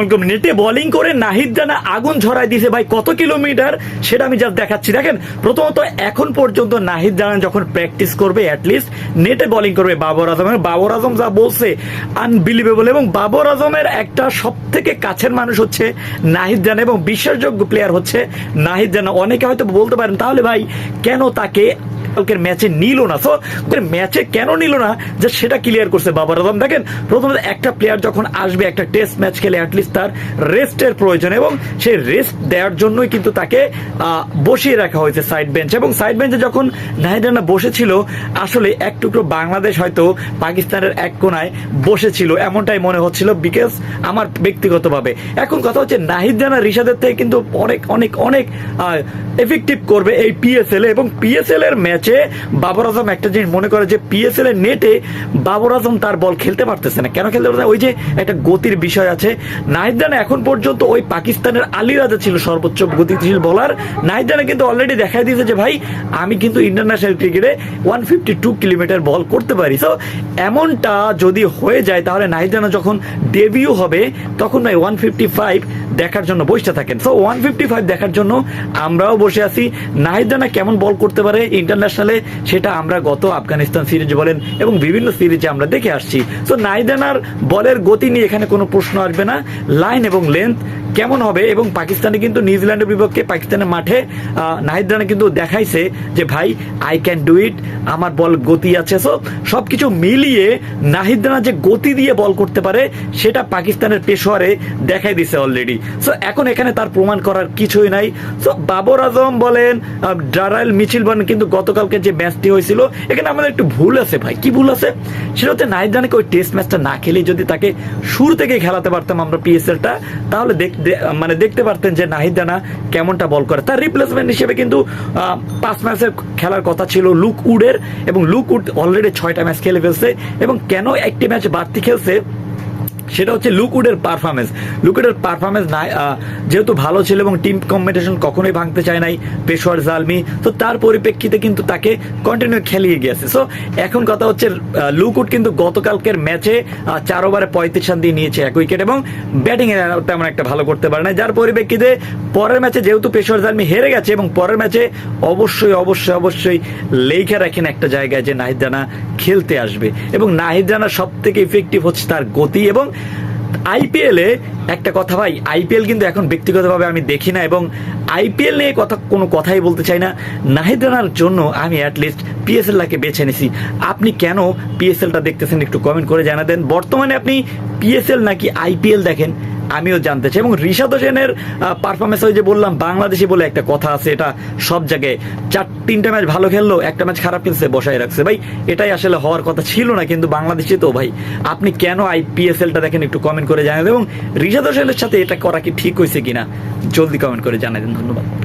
নেটে বোলিং করে নাহিদ জানা আগুন ঝরাই দিয়েছে। ভাই, কত কিলোমিটার সেটা আমি জাস্ট দেখাচ্ছি। দেখেন, প্রথমত এখন পর্যন্ত নাহিদ জানা যখন প্র্যাকটিস করবে অ্যাটলিস্ট নেটে বোলিং করবে বাবর আজম। এবং বাবর আজম যা বলছে আনবিলিভেবল এবং বাবর আজমের একটা সব থেকে কাছের মানুষ হচ্ছে নাহিদ জানা এবং বিশ্বাসযোগ্য প্লেয়ার হচ্ছে নাহিদ জানা। অনেকে হয়তো বলতে পারেন, তাহলে ভাই, কেন তাকে কালকের ম্যাচে নিল না। তো ম্যাচে কেন নিল না? যে সেটা ক্লিয়ার করছে বাবার আজম দেখেন, প্রথমত একটা প্লেয়ার যখন আসবে, একটা টেস্ট ম্যাচ খেলে অ্যাটলিস্ট তার রেস্টের প্রয়োজন এবং সেই রেস্ট দেওয়ার জন্যই কিন্তু তাকে বসিয়ে রাখা হয়েছে সাইড বেঞ্চ এবং সাইড বেঞ্চে যখন নাহিদানা বসেছিল, আসলে এক টুকরো বাংলাদেশ হয়তো পাকিস্তানের এক কোনায় বসেছিল, এমনটাই মনে হচ্ছিল বিকজ আমার ব্যক্তিগতভাবে। এখন কথা হচ্ছে নাহিদ জানা রিশাদের থেকে কিন্তু অনেক অনেক অনেক এফেক্টিভ করবে এই পিএসএল এবং পিএসএল এর ম্যাচে বাবর আজম একটা জিনিস মনে করে যে পিএসএল এর নেটে বাবর আজম তার বল খেলতে পারতেছে না। কেন খেলতে পারতেছে? ওই যে একটা গতির বিষয় আছে। নাহিদ এখন পর্যন্ত ওই পাকিস্তানের আলী রাজা ছিল সর্বোচ্চ গতিশীল বলার নাহিদ কিন্তু অলরেডি দেখাই দিয়েছে যে, ভাই, আমি কিন্তু ইন্টারন্যাশনাল ক্রিকেটে one fifty two kilometre bowl করতে পারি। তো এমনটা যদি হয়ে যায়, তাহলে নাহিদ জানা যখন ডেবিউ হবে, তখন ভাই ওয়ান ফিফটি ফাইভ দেখার জন্য বসে থাকেন। সো ওয়ান ফিফটি ফাইভ দেখার জন্য আমরাও বসে আছি। নাহিদ জানা কেমন বল করতে পারে ইন্টারন্যাশনালে সেটা আমরা গত আফগানিস্তান সিরিজ বলেন এবং বিভিন্ন সিরিজে আমরা দেখে আসছি। সো নাহিদানার বলের গতি নিয়ে এখানে কোনো প্রশ্ন আসবে না। লাইন এবং লেন্থ কেমন হবে এবং পাকিস্তানে কিন্তু নিউজিল্যান্ডের বিপক্ষে পাকিস্তানের মাঠে নাহিদ রানা কিন্তু দেখাইছে যে, ভাই আই ক্যান ডু ইট আমার বল গতি আছে। সো সবকিছু মিলিয়ে নাহিদ রানা যে গতি দিয়ে বল করতে পারে, সেটা পাকিস্তানের পেশোয়ারে দেখাই দিছে অলরেডি সো এখন এখানে তার প্রমাণ করার কিছুই নাই। সো বাবর আজম বলেন ডারাইল মিছিল বলেন, কিন্তু গতকালকে যে ম্যাচটি হয়েছিল, এখানে আমাদের একটু ভুল আছে ভাই। কি ভুল আছে? সেটা হচ্ছে নাহিদ রানাকে ওই টেস্ট ম্যাচটা না খেলে যদি তাকে শুরু থেকে খেলাতে পারতাম আমরা পিএসএলটা তাহলে দেখ- মানে দেখতে পারতেন যে নাহিদ রানা কেমনটা বল করে। তার রিপ্লেসমেন্ট হিসেবে কিন্তু পাঁচ ম্যাচের খেলার কথা ছিল লুক উডের, এবং লুক উড অলরেডি ছয়টা ম্যাচ খেলে ফেলছে, এবং কেন একটি ম্যাচ বাড়তি খেলছে সেটা হচ্ছে লুকুডের পারফরমেন্স লুকুডের পারফরমেন্স নাই যেহেতু ভালো ছিল এবং টিম কম্পিটিশন কখনোই ভাঙতে চায় নাই পেশোয়ার জালমি, তো তার পরিপ্রেক্ষিতে কিন্তু তাকে কন্টিনিউ খেলিয়ে গিয়েছে। সো এখন কথা হচ্ছে লুকুড কিন্তু গতকালকের ম্যাচে চার ওভারে পঁয়ত্রিশ রান দিয়ে নিয়েছে এক উইকেট এবং ব্যাটিং এ তেমন একটা ভালো করতে পারে না যার পরিপ্রেক্ষিতে পরের ম্যাচে যেহেতু পেশোয়ার জালমি হেরে গেছে এবং পরের ম্যাচে অবশ্যই অবশ্যই অবশ্যই লেখা রাখেন একটা জায়গায় যে নাহিদ রানা খেলতে আসবে। এবং নাহিদ রানা সব থেকে ইফেক্টিভ হচ্ছে তার গতি এবং আইপিএল একটা কথা ভাই আইপিএল কিন্তু এখন ব্যক্তিগতভাবে আমি দেখি না এবং আইপিএল নিয়ে কথা, কোনো কথাই বলতে চাই না। নাহিদ রানার জন্য আমি অ্যাটলিস্ট পিএসএলটাকে বেছে নিছি। আপনি কেন পিএসএলটা দেখতেছেন একটু কমেন্ট করে জানা দেন। বর্তমানে আপনি পিএসএল নাকি আইপিএল দেখেন, আমিও জানতে চাই। এবং ঋষাদ হোসেনের পারফরমেন্স ওই যে বললাম, বাংলাদেশি বলে একটা কথা আছে, এটা সব জায়গায়। চার তিনটা ম্যাচ ভালো খেললো, একটা ম্যাচ খারাপ খেলছে, বসায় রাখছে। ভাই, এটাই আসলে হওয়ার কথা ছিল না, কিন্তু বাংলাদেশে তো ভাই। আপনি কেন আই আইপিএসএলটা দেখেন একটু কমেন্ট করে জানাবেন এবং ঋষাদ হোসেনের সাথে এটা করা কি ঠিক হয়েছে কিনা, জলদি কমেন্ট করে জানাবেন ধন্যবাদ।